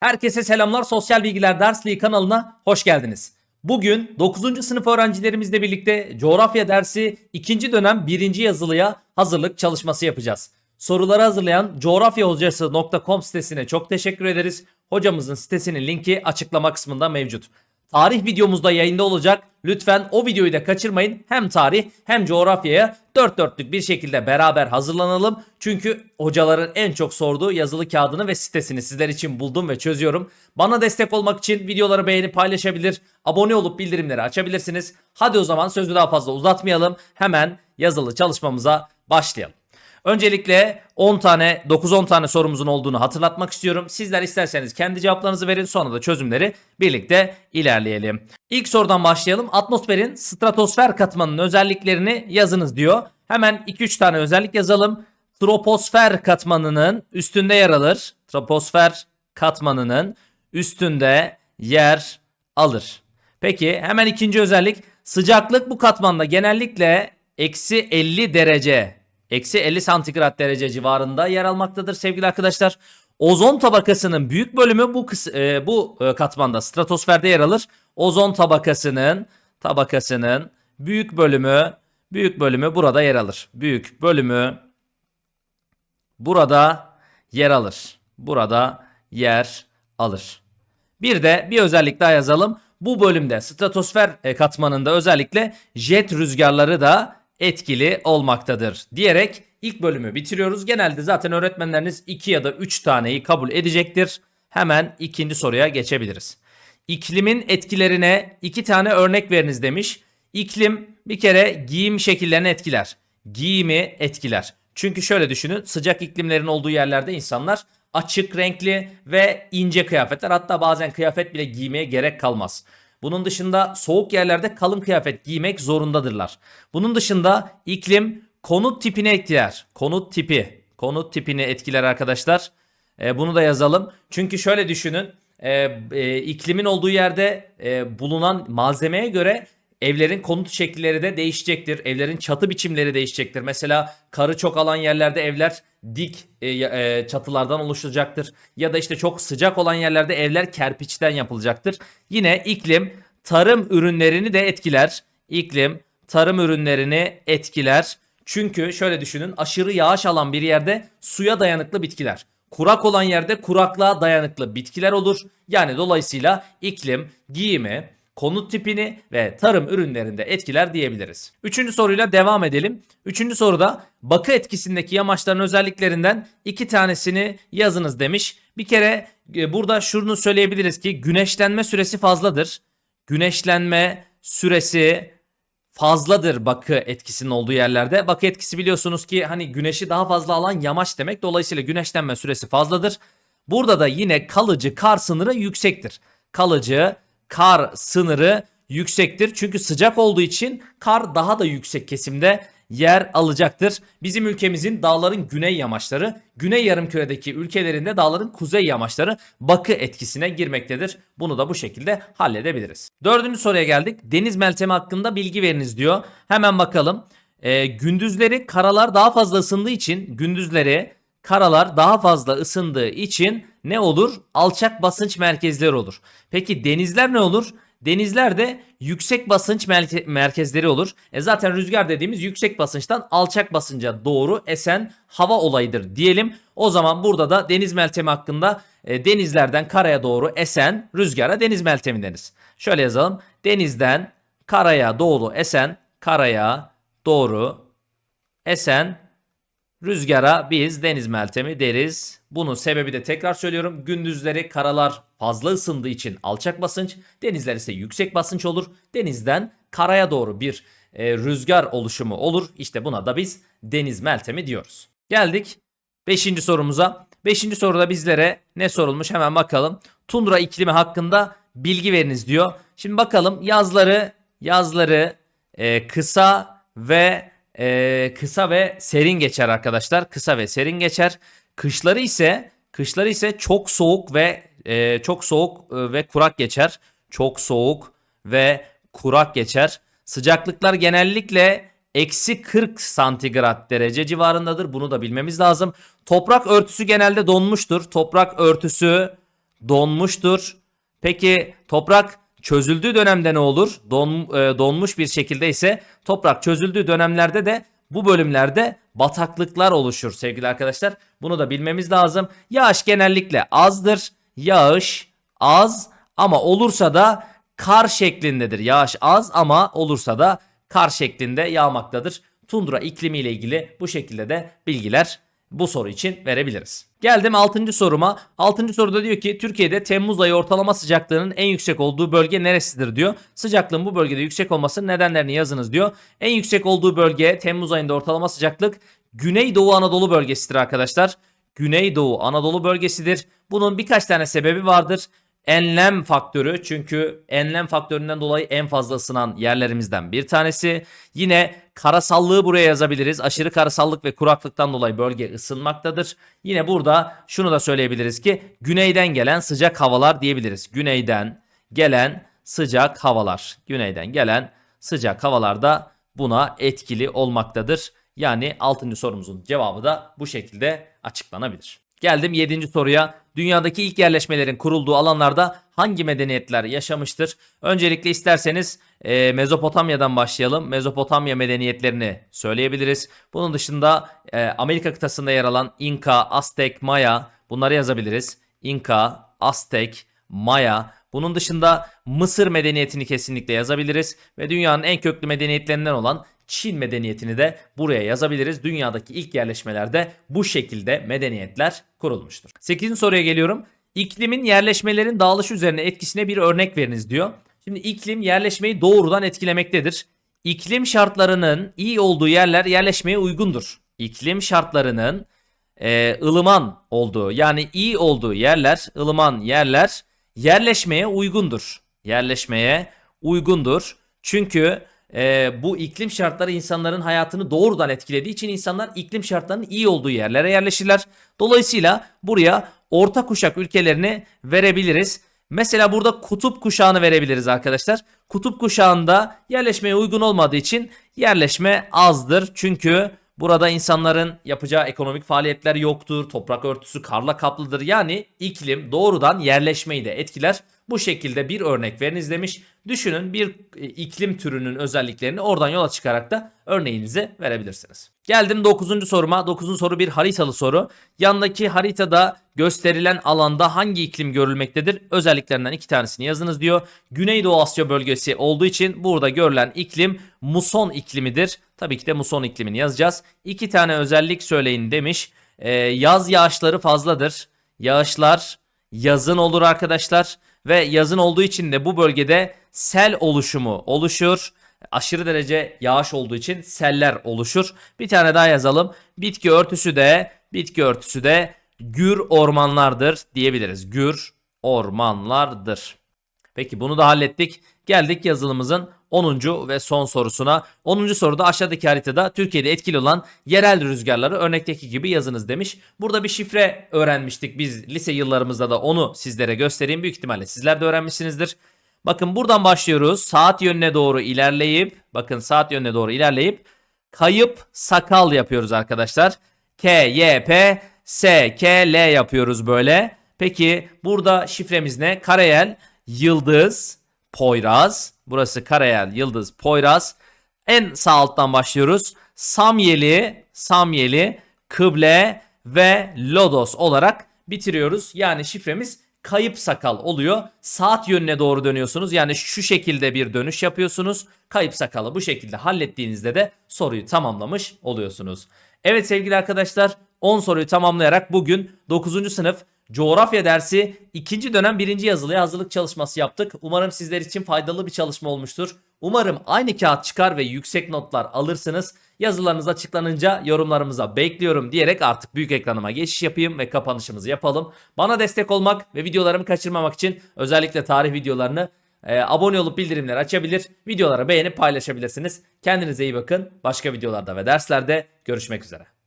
Herkese selamlar. Sosyal Bilgiler Dersliği kanalına hoş geldiniz. Bugün 9. sınıf öğrencilerimizle birlikte coğrafya dersi 2. dönem 1. yazılıya hazırlık çalışması yapacağız. Soruları hazırlayan coğrafyahocası.com sitesine çok teşekkür ederiz. Hocamızın sitesinin linki açıklama kısmında mevcut. Tarih videomuzda yayında olacak. Lütfen o videoyu da kaçırmayın. Hem tarih hem coğrafyaya dört dörtlük bir şekilde beraber hazırlanalım. Çünkü hocaların en çok sorduğu yazılı kağıdını ve sitesini sizler için buldum ve çözüyorum. Bana destek olmak için videoları beğenip paylaşabilir, abone olup bildirimleri açabilirsiniz. Hadi o zaman sözü daha fazla uzatmayalım. Hemen yazılı çalışmamıza başlayalım. Öncelikle 10 tane 9-10 tane sorumuzun olduğunu hatırlatmak istiyorum. Sizler isterseniz kendi cevaplarınızı verin sonra da çözümleri birlikte ilerleyelim. İlk sorudan başlayalım. Atmosferin stratosfer katmanının özelliklerini yazınız diyor. Hemen 2-3 tane özellik yazalım. Troposfer katmanının üstünde yer alır. Troposfer katmanının üstünde yer alır. Peki hemen ikinci özellik. Sıcaklık bu katmanda genellikle eksi 50 derece eksi 50 santigrat derece civarında yer almaktadır sevgili arkadaşlar. Ozon tabakasının büyük bölümü bu e, bu e, katmanda stratosferde yer alır. Ozon tabakasının tabakasının büyük bölümü büyük bölümü burada yer alır. Büyük bölümü burada yer alır. Burada yer alır. Bir de bir özellik daha yazalım. Bu bölümde stratosfer e, katmanında özellikle jet rüzgarları da etkili olmaktadır diyerek ilk bölümü bitiriyoruz. Genelde zaten öğretmenleriniz 2 ya da 3 taneyi kabul edecektir. Hemen ikinci soruya geçebiliriz. İklimin etkilerine iki tane örnek veriniz demiş. İklim bir kere giyim şekillerini etkiler. Giyimi etkiler. Çünkü şöyle düşünün sıcak iklimlerin olduğu yerlerde insanlar açık renkli ve ince kıyafetler hatta bazen kıyafet bile giymeye gerek kalmaz. Bunun dışında soğuk yerlerde kalın kıyafet giymek zorundadırlar. Bunun dışında iklim konut tipini etkiler. Konut tipi. Konut tipini etkiler arkadaşlar. E, bunu da yazalım. Çünkü şöyle düşünün. e, e, iklimin olduğu yerde e, bulunan malzemeye göre evlerin konut şekilleri de değişecektir. Evlerin çatı biçimleri değişecektir. Mesela karı çok alan yerlerde evler dik e, e, çatılardan oluşacaktır. Ya da işte çok sıcak olan yerlerde evler kerpiçten yapılacaktır. Yine iklim tarım ürünlerini de etkiler. İklim tarım ürünlerini etkiler. Çünkü şöyle düşünün aşırı yağış alan bir yerde suya dayanıklı bitkiler. Kurak olan yerde kuraklığa dayanıklı bitkiler olur. Yani dolayısıyla iklim, giyimi, konut tipini ve tarım ürünlerinde etkiler diyebiliriz. Üçüncü soruyla devam edelim. Üçüncü soruda bakı etkisindeki yamaçların özelliklerinden iki tanesini yazınız demiş. Bir kere e, burada şunu söyleyebiliriz ki güneşlenme süresi fazladır. Güneşlenme süresi fazladır bakı etkisinin olduğu yerlerde. Bakı etkisi biliyorsunuz ki hani güneşi daha fazla alan yamaç demek. Dolayısıyla güneşlenme süresi fazladır. Burada da yine kalıcı kar sınırı yüksektir. Kalıcı kar sınırı yüksektir. Çünkü sıcak olduğu için kar daha da yüksek kesimde yer alacaktır. Bizim ülkemizin dağların güney yamaçları, güney yarımküredeki ülkelerinde dağların kuzey yamaçları bakı etkisine girmektedir. Bunu da bu şekilde halledebiliriz. Dördüncü soruya geldik. Deniz meltemi hakkında bilgi veriniz diyor. Hemen bakalım. Ee, gündüzleri karalar daha fazla ısındığı için gündüzleri karalar daha fazla ısındığı için ne olur? Alçak basınç merkezleri olur. Peki denizler ne olur? Denizler de yüksek basınç merke- merkezleri olur. E zaten rüzgar dediğimiz yüksek basınçtan alçak basınca doğru esen hava olayıdır diyelim. O zaman burada da deniz meltemi hakkında e, denizlerden karaya doğru esen rüzgara deniz meltemi deriz. Şöyle yazalım. Denizden karaya doğru esen karaya doğru esen Rüzgara biz deniz meltemi deriz. Bunun sebebi de tekrar söylüyorum. Gündüzleri karalar fazla ısındığı için alçak basınç, denizler ise yüksek basınç olur. Denizden karaya doğru bir e, rüzgar oluşumu olur. İşte buna da biz deniz meltemi diyoruz. Geldik 5. sorumuza. 5. soruda bizlere ne sorulmuş hemen bakalım. Tundra iklimi hakkında bilgi veriniz diyor. Şimdi bakalım yazları yazları e, kısa ve e, kısa ve serin geçer arkadaşlar. Kısa ve serin geçer. Kışları ise kışları ise çok soğuk ve e, çok soğuk e, ve kurak geçer. Çok soğuk ve kurak geçer. Sıcaklıklar genellikle eksi 40 santigrat derece civarındadır. Bunu da bilmemiz lazım. Toprak örtüsü genelde donmuştur. Toprak örtüsü donmuştur. Peki toprak çözüldüğü dönemde ne olur? Don, e, donmuş bir şekilde ise toprak çözüldüğü dönemlerde de bu bölümlerde bataklıklar oluşur sevgili arkadaşlar. Bunu da bilmemiz lazım. Yağış genellikle azdır. Yağış az ama olursa da kar şeklindedir. Yağış az ama olursa da kar şeklinde yağmaktadır. Tundra iklimi ile ilgili bu şekilde de bilgiler bu soru için verebiliriz. Geldim 6. soruma. 6. soruda diyor ki Türkiye'de Temmuz ayı ortalama sıcaklığının en yüksek olduğu bölge neresidir diyor. Sıcaklığın bu bölgede yüksek olmasının nedenlerini yazınız diyor. En yüksek olduğu bölge Temmuz ayında ortalama sıcaklık Güneydoğu Anadolu bölgesidir arkadaşlar. Güneydoğu Anadolu bölgesidir. Bunun birkaç tane sebebi vardır. Enlem faktörü çünkü enlem faktöründen dolayı en fazla ısınan yerlerimizden bir tanesi. Yine karasallığı buraya yazabiliriz. Aşırı karasallık ve kuraklıktan dolayı bölge ısınmaktadır. Yine burada şunu da söyleyebiliriz ki güneyden gelen sıcak havalar diyebiliriz. Güneyden gelen sıcak havalar. Güneyden gelen sıcak havalar da buna etkili olmaktadır. Yani 6. sorumuzun cevabı da bu şekilde açıklanabilir. Geldim 7. soruya. Dünyadaki ilk yerleşmelerin kurulduğu alanlarda hangi medeniyetler yaşamıştır? Öncelikle isterseniz e, Mezopotamya'dan başlayalım. Mezopotamya medeniyetlerini söyleyebiliriz. Bunun dışında e, Amerika kıtasında yer alan İnka, Aztek, Maya bunları yazabiliriz. İnka, Aztek, Maya. Bunun dışında Mısır medeniyetini kesinlikle yazabiliriz ve dünyanın en köklü medeniyetlerinden olan Çin medeniyetini de buraya yazabiliriz. Dünyadaki ilk yerleşmelerde bu şekilde medeniyetler kurulmuştur. 8. soruya geliyorum. İklimin yerleşmelerin dağılışı üzerine etkisine bir örnek veriniz diyor. Şimdi iklim yerleşmeyi doğrudan etkilemektedir. İklim şartlarının iyi olduğu yerler yerleşmeye uygundur. İklim şartlarının e, ılıman olduğu yani iyi olduğu yerler, ılıman yerler yerleşmeye uygundur. Yerleşmeye uygundur. Çünkü e, bu iklim şartları insanların hayatını doğrudan etkilediği için insanlar iklim şartlarının iyi olduğu yerlere yerleşirler. Dolayısıyla buraya orta kuşak ülkelerini verebiliriz. Mesela burada kutup kuşağını verebiliriz arkadaşlar. Kutup kuşağında yerleşmeye uygun olmadığı için yerleşme azdır. Çünkü burada insanların yapacağı ekonomik faaliyetler yoktur. Toprak örtüsü karla kaplıdır. Yani iklim doğrudan yerleşmeyi de etkiler. Bu şekilde bir örnek veriniz demiş. Düşünün bir e, iklim türünün özelliklerini oradan yola çıkarak da örneğinizi verebilirsiniz. Geldim 9. soruma. 9. soru bir haritalı soru. Yandaki haritada gösterilen alanda hangi iklim görülmektedir? Özelliklerinden iki tanesini yazınız diyor. Güneydoğu Asya bölgesi olduğu için burada görülen iklim muson iklimidir. Tabii ki de muson iklimini yazacağız. İki tane özellik söyleyin demiş. Ee, yaz yağışları fazladır. Yağışlar yazın olur arkadaşlar ve yazın olduğu için de bu bölgede sel oluşumu oluşur. Aşırı derece yağış olduğu için seller oluşur. Bir tane daha yazalım. Bitki örtüsü de bitki örtüsü de gür ormanlardır diyebiliriz. Gür ormanlardır. Peki bunu da hallettik. Geldik yazılımımızın 10. ve son sorusuna. 10. soruda aşağıdaki haritada Türkiye'de etkili olan yerel rüzgarları örnekteki gibi yazınız demiş. Burada bir şifre öğrenmiştik biz lise yıllarımızda da onu sizlere göstereyim. Büyük ihtimalle sizler de öğrenmişsinizdir. Bakın buradan başlıyoruz. Saat yönüne doğru ilerleyip bakın saat yönüne doğru ilerleyip kayıp sakal yapıyoruz arkadaşlar. K, Y, P, S, K, L yapıyoruz böyle. Peki burada şifremiz ne? Karayel, Yıldız, Poyraz. Burası Karayel, Yıldız, Poyraz. En sağ alttan başlıyoruz. Samyeli, Samyeli, Kıble ve Lodos olarak bitiriyoruz. Yani şifremiz kayıp sakal oluyor. Saat yönüne doğru dönüyorsunuz. Yani şu şekilde bir dönüş yapıyorsunuz. Kayıp sakalı bu şekilde hallettiğinizde de soruyu tamamlamış oluyorsunuz. Evet sevgili arkadaşlar 10 soruyu tamamlayarak bugün 9. sınıf coğrafya dersi 2. dönem 1. yazılıya hazırlık çalışması yaptık. Umarım sizler için faydalı bir çalışma olmuştur. Umarım aynı kağıt çıkar ve yüksek notlar alırsınız. Yazılarınız açıklanınca yorumlarımıza bekliyorum diyerek artık büyük ekranıma geçiş yapayım ve kapanışımızı yapalım. Bana destek olmak ve videolarımı kaçırmamak için özellikle tarih videolarını e, abone olup bildirimleri açabilir, videoları beğenip paylaşabilirsiniz. Kendinize iyi bakın. Başka videolarda ve derslerde görüşmek üzere.